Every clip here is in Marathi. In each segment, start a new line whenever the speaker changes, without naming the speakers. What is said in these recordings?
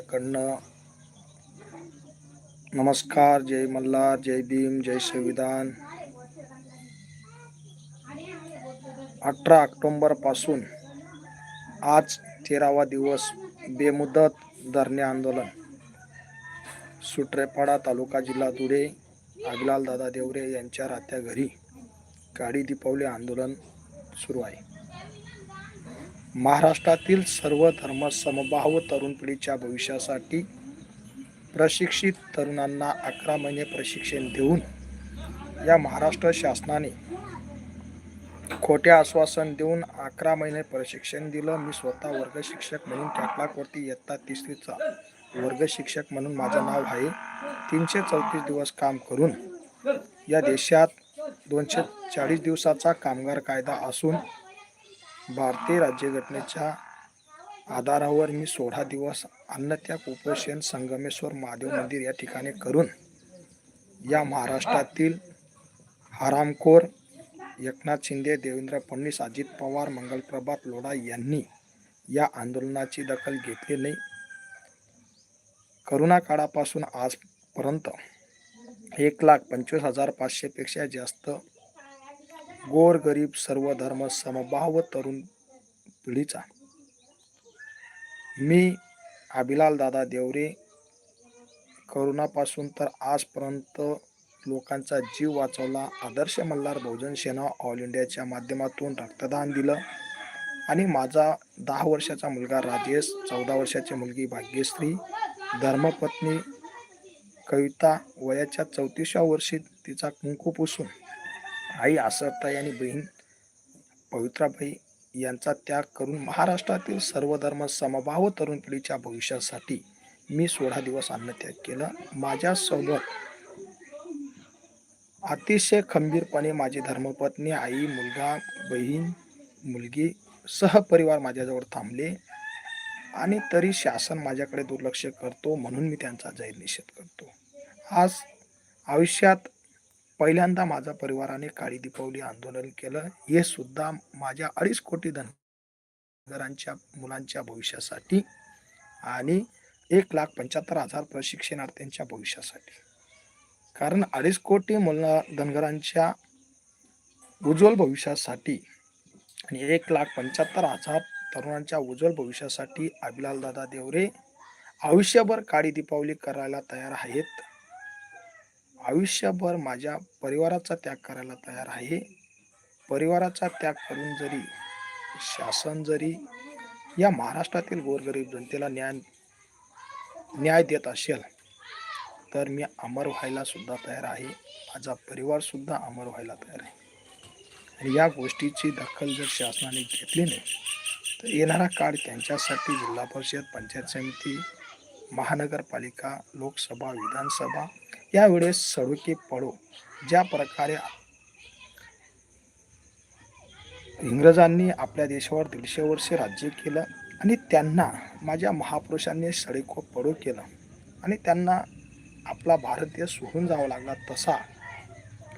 कडनं नमस्कार जय मल्हार जय भीम जय संविधान. अठरा ऑक्टोंबरपासून आज तेरावा दिवस बेमुदत धरणे आंदोलन. सुट्रेपाडा तालुका जिल्हा धुळे अभिलाल दादा देवरे यांच्या राहत्या घरी काडी दीपावली आंदोलन सुरू आहे. महाराष्ट्रातील सर्व धर्म समभाव तरुण पिढीच्या भविष्यासाठी प्रशिक्षित तरुणांना अकरा महिने प्रशिक्षण देऊन या महाराष्ट्र शासनाने खोटे आश्वासन देऊन अकरा महिने प्रशिक्षण दिलं. मी स्वतः वर्ग शिक्षक म्हणून कॅटलाकवरती इयत्ता तिसरीचा वर्ग शिक्षक म्हणून माझं नाव आहे. तीनशे चौतीस दिवस काम करून या देशात दोनशे चाळीस दिवसाचा कामगार कायदा असून भारतीय राज्यघटनेच्या आधारावर मी सोळा दिवस अन्नत्याग उपोषण संगमेश्वर महादेव मंदिर या ठिकाणी करून या महाराष्ट्रातील हरामखोर एकनाथ शिंदे देवेंद्र फडणवीस अजित पवार मंगलप्रभात लोढा यांनी या आंदोलनाची दखल घेतली नाही. करोना काळापासून आजपर्यंत एक लाख पंचवीस हजार पाचशेपेक्षा जास्त गोर गरीब सर्व धर्म समभाव तरुण पिढीचा मी अभिलाल दादा देवरे करोनापासून तर आजपर्यंत लोकांचा जीव वाचवला आदर्श मल्हार बहुजन सेना ऑल इंडियाच्या माध्यमातून रक्तदान दिलं आणि माझा दहा वर्षाचा मुलगा राजेश चौदा वर्षाची मुलगी भाग्यश्री धर्मपत्नी कविता वयाच्या चौतीसव्या वर्षी तिचा कुंकू पुसून आई आसरताई आणि बहीण पवित्राबाई यांचा त्याग करून महाराष्ट्रातील सर्व धर्म समभाव तरुण पिढीच्या भविष्यासाठी मी सोळा दिवस अन्नत्याग केला. माझ्यासोबत अतिशय खंबीरपणे माझी धर्मपत्नी आई मुलगा बहीण मुलगी सहपरिवार माझ्याजवळ थांबले आणि तरी शासन माझ्याकडे दुर्लक्ष करतो म्हणून मी त्यांचा जाहीर निषेध करतो. आज आयुष्यात पहिल्यांदा माझ्या परिवाराने काळी दीपावली आंदोलन केलं. हे सुद्धा माझ्या अडीच कोटी धनगरांच्या मुलांच्या भविष्यासाठी आणि एक लाख पंच्याहत्तर हजार प्रशिक्षणार्थ्यांच्या भविष्यासाठी. कारण अडीच कोटी मुला धनगरांच्या उज्ज्वल भविष्यासाठी आणि एक लाख पंच्याहत्तर हजार तरुणांच्या उज्ज्वल भविष्यासाठी अभिलाल दादा देवरे आयुष्यभर काळी दीपावली करायला तयार आहेत. आयुष्यभर माझ्या परिवाराचा त्याग करायला तयार आहे. परिवाराचा त्याग करून जरी शासन जरी या महाराष्ट्रातील गोरगरीब जनतेला न्याय न्याय देत असेल तर मी अमर व्हायला सुद्धा तयार आहे. माझा परिवार सुद्धा अमर व्हायला तयार आहे. आणि या गोष्टीची दखल जर शासनाने घेतली नाही तर येणारा काळ त्यांच्यासाठी जिल्हा परिषद पंचायत समिती महानगरपालिका लोकसभा विधानसभा यावेळेस सडुके पडो ज्या प्रकारे इंग्रजांनी आपल्या देशावर दीडशे वर्षे राज्य केलं आणि त्यांना माझ्या महापुरुषांनी सडेको पडो केलं आणि त्यांना आपला भारत देश सोडून जावा लागला तसा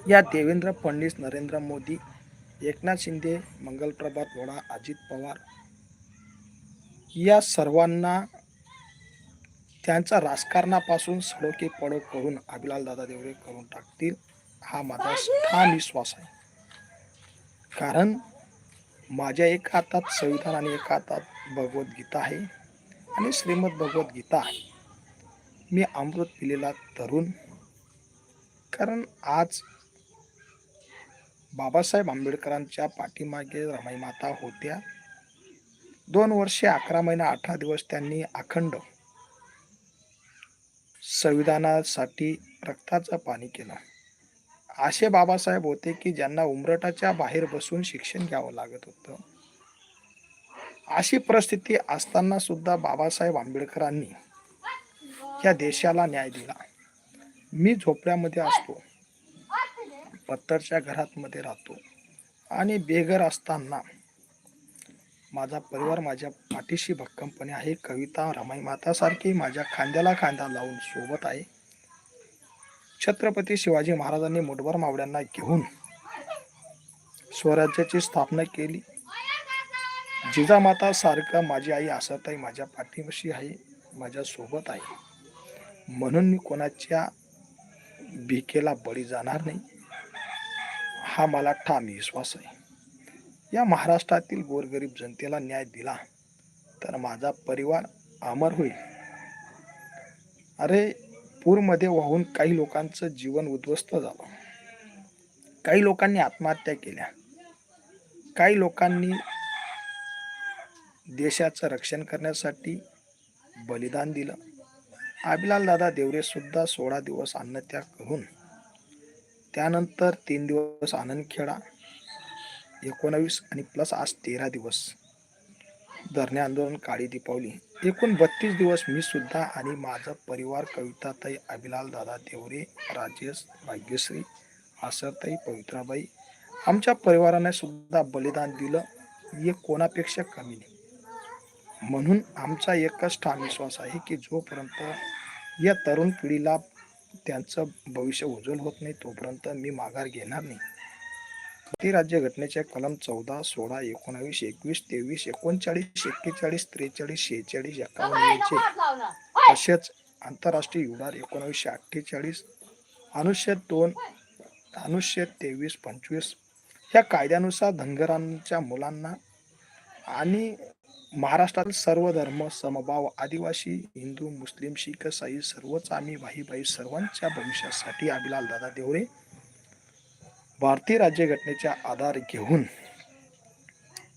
या देवेंद्र फडणवीस नरेंद्र मोदी एकनाथ शिंदे मंगलप्रभात वडा अजित पवार या सर्वांना त्यांचा राजकारणापासून सडोके पडो करून अभिलाल दादा देवरे करून टाकतील हा माझा ठाम विश्वास आहे. कारण माझ्या एका हातात संविधान आणि एका हातात भगवद्गीता आहे आणि श्रीमद भगवद्गीता आहे. मी अमृत पिलेला तरुण कारण आज बाबासाहेब आंबेडकरांच्या पाठीमागे रमाई माता होत्या. दोन वर्षे अकरा महिना अठरा दिवस त्यांनी अखंड संविधानासाठी रक्ताचं पाणी केलं. असे बाबासाहेब होते की ज्यांना उमरटाच्या बाहेर बसून शिक्षण घ्यावं लागत होतं. अशी परिस्थिती असताना सुद्धा बाबासाहेब आंबेडकरांनी या देशाला न्याय दिला. मी झोपड्यामध्ये असतो. पत्तरच्या घरात मध्ये राहतो. आणि बेघर असताना माझा परिवार माझ्या पाठीशी भक्कमपणे आहे. कविता रमाई मातासारखी माझ्या खांद्याला खांदा लावून सोबत आहे. छत्रपती शिवाजी महाराजांनी मुठभर मावड्यांना घेऊन स्वराज्याची स्थापना केली. जिजामाता सारखं माझी आई आसाताई माझ्या पाठीशी आहे माझ्यासोबत आहे. म्हणून मी कोणाच्या भिकेला बळी जाणार नाही. हा मला ठाम विश्वास आहे. या महाराष्ट्रातील गोरगरीब जनतेला न्याय दिला तर माझा परिवार अमर होईल. अरे पूरमध्ये वाहून काही लोकांचं जीवन उद्ध्वस्त झालं. काही लोकांनी आत्महत्या केल्या. काही लोकांनी देशाचं रक्षण करण्यासाठी बलिदान दिलं. आबिलाल दादा देवरे सुद्धा सोळा दिवस अन्नत्याग करून त्यानंतर तीन दिवस आनंद खेळा एकोणावीस आणि प्लस आज तेरा दिवस. धरणे आंदोलन काळी दीपावली. एकूण बत्तीस दिवस मी सुद्धा आणि माझा परिवार कविताताई अभिलाल दादा देवरे राजेश भाग्यश्री आसरताई पवित्राबाई आमच्या परिवाराने सुद्धा बलिदान दिलं. हे कोणापेक्षा कमी नाही. म्हणून आमचा एकच ठाम विश्वास आहे की जोपर्यंत या तरुण पिढीला त्यांचं भविष्य उज्ज्वल होत नाही तोपर्यंत मी माघार घेणार नाही. भारतीय राज्य घटनेच्या कलम चौदा सोळा एकोणावीस एकवीस तेवीस एकोणचाळीस एक्केचाळीस त्रेचाळीस शेहेचाळीस एकावन्न तसेच आंतरराष्ट्रीय युडार एकोणावीसशे अठ्ठेचाळीस अनुच्छेद दोन अनुच्छेद तेवीस पंचवीस ह्या कायद्यानुसार धनगरांच्या मुलांना आणि महाराष्ट्रातील सर्व धर्म समभाव आदिवासी हिंदू मुस्लिम शीख साई सर्वच आम्ही भाई भाई सर्वांच्या भविष्यासाठी अभिलाल दादा देवरे भारतीय राज्यघटनेचा आधार घेऊन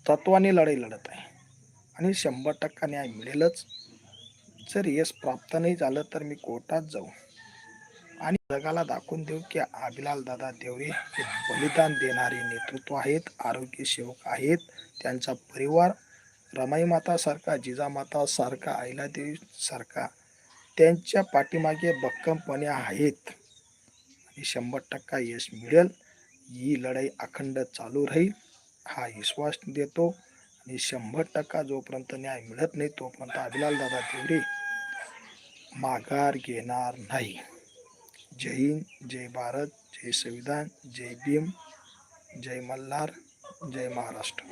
तत्वाने लढाई लढत आहे. आणि शंभर टक्का न्याय मिळेलच. जर यश प्राप्त नाही झालं तर मी कोर्टात जाऊ. आणि जगाला दाखवून देऊ की आबिलाल दादा देवरे हे बलिदान देणारे नेतृत्व आहेत आरोग्य सेवक आहेत. त्यांचा परिवार रमाई मातासारखा जिजामाता सारखा सारखा त्यांच्या पाठीमागे भक्कमपणे आहेत. आणि शंभर टक्का यश मिळेल. ही लढाई अखंड चालू राहील हा विश्वास देतो आणि शंभर टक्का जोपर्यंत न्याय मिळत नाही तोपर्यंत अभिलाल दादा देवरे माघार घेणार नाही. जय हिंद जय भारत जय संविधान जय भीम जय मल्हार जय महाराष्ट्र.